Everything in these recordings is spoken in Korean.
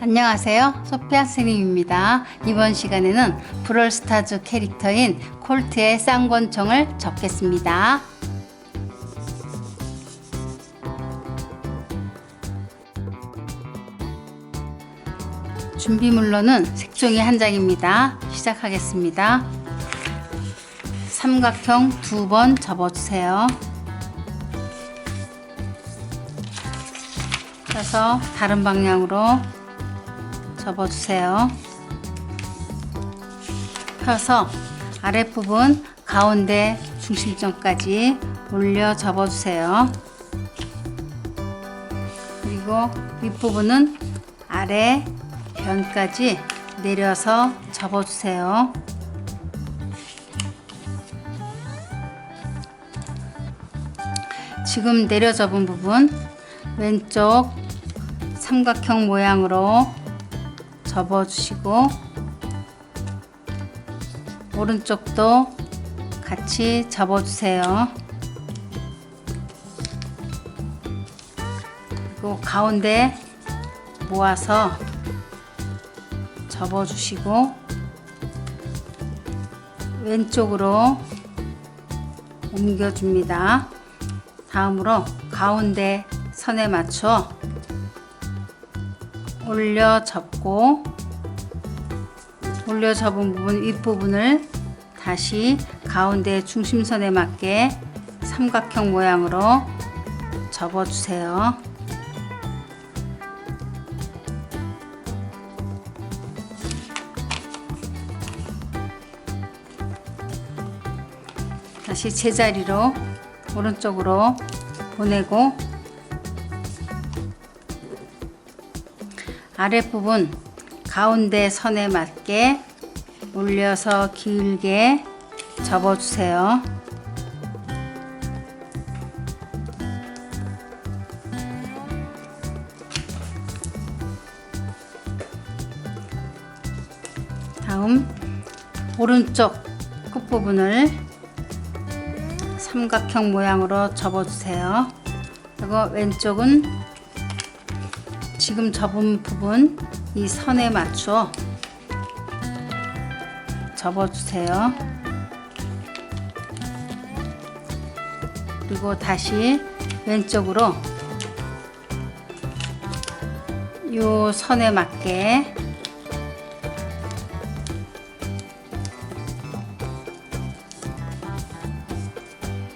안녕하세요. 소피아 스님입니다. 이번 시간에는 브롤스타즈 캐릭터인 콜트의 쌍권총을 접겠습니다. 준비물로는 색종이 한 장입니다. 시작하겠습니다. 삼각형 두 번 접어주세요. 펴서 다른 방향으로 접어주세요. 펴서 아랫부분 가운데 중심점까지 올려 접어주세요. 그리고 윗부분은 아래 변까지 내려서 접어주세요. 지금 내려 접은 부분 왼쪽 삼각형 모양으로 접어주시고 오른쪽도 같이 접어주세요. 그리고 가운데 모아서 접어주시고 왼쪽으로 옮겨줍니다. 다음으로 가운데 선에 맞춰 올려 접고 올려 접은 부분 윗부분을 다시 가운데 중심선에 맞게 삼각형 모양으로 접어주세요. 다시 제자리로 오른쪽으로 보내고 아랫부분 가운데 선에 맞게 올려서 길게 접어주세요. 다음 오른쪽 끝부분을 삼각형 모양으로 접어주세요. 그리고 왼쪽은 지금 접은 부분 이 선에 맞춰 접어주세요. 그리고 다시 왼쪽으로 요 선에 맞게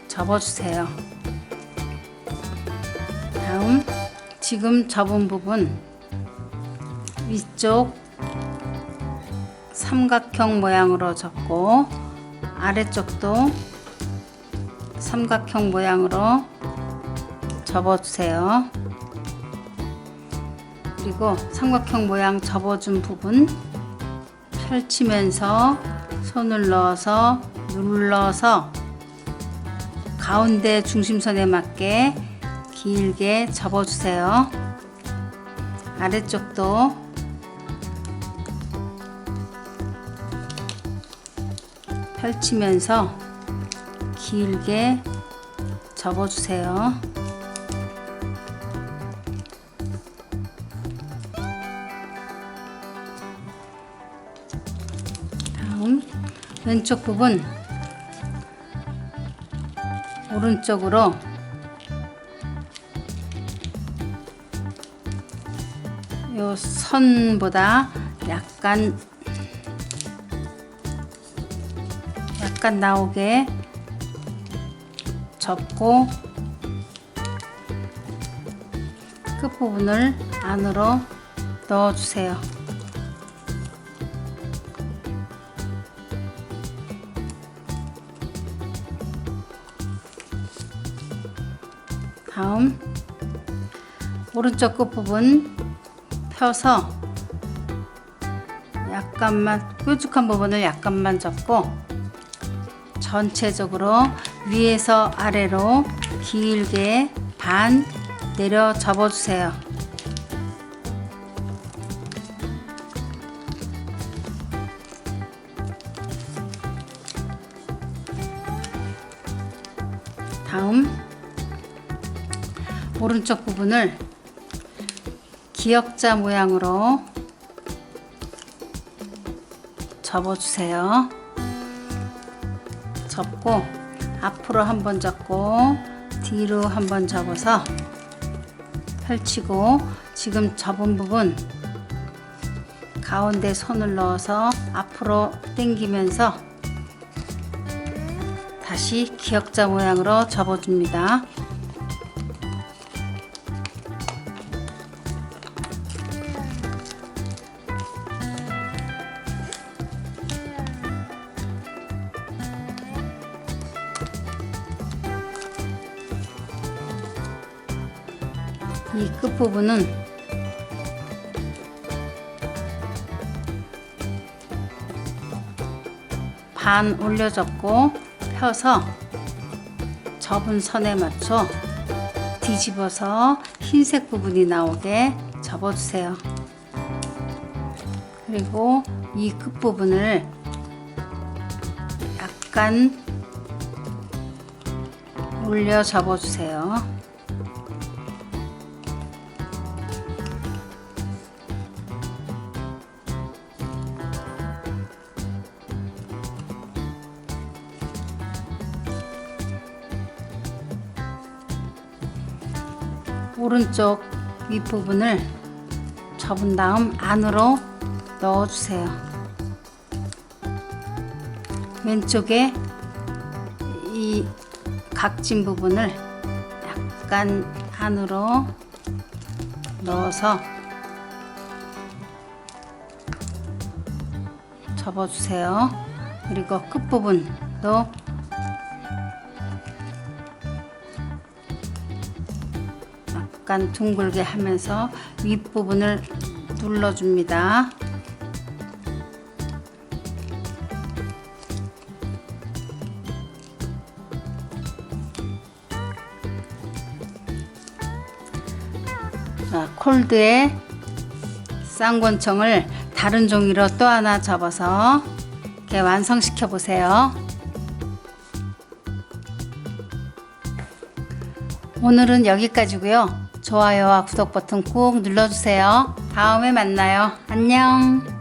접어주세요. 다음 지금 접은 부분 위쪽 삼각형 모양으로 접고 아래쪽도 삼각형 모양으로 접어주세요. 그리고 삼각형 모양 접어준 부분 펼치면서 손을 넣어서 눌러서 가운데 중심선에 맞게 길게 접어주세요. 아래쪽도 펼치면서 길게 접어주세요. 다음 왼쪽 부분 오른쪽으로 요 선보다 약간 약간 나오게 접고 끝부분을 안으로 넣어주세요. 다음 오른쪽 끝부분 펴서 약간만 뾰족한 부분을 약간만 접고 전체적으로 위에서 아래로 길게 반 내려 접어주세요. 다음 오른쪽 부분을 기역자 모양으로 접어주세요. 접고 앞으로 한번 접고 뒤로 한번 접어서 펼치고 지금 접은 부분 가운데 손을 넣어서 앞으로 당기면서 다시 기역자 모양으로 접어줍니다. 이 끝부분은 반 올려 접고 펴서 접은 선에 맞춰 뒤집어서 흰색 부분이 나오게 접어주세요. 그리고 이 끝부분을 약간 올려 접어주세요. 오른쪽 윗부분을 접은 다음 안으로 넣어주세요. 왼쪽에 이 각진 부분을 약간 안으로 넣어서 접어주세요. 그리고 끝부분도 약간 둥글게 하면서 윗부분을 눌러줍니다. 자, 콜드에 쌍권청을 다른 종이로 또 하나 접어서 이렇게 완성시켜 보세요. 오늘은 여기까지고요. 좋아요와 구독 버튼 꾹 눌러주세요. 다음에 만나요. 안녕.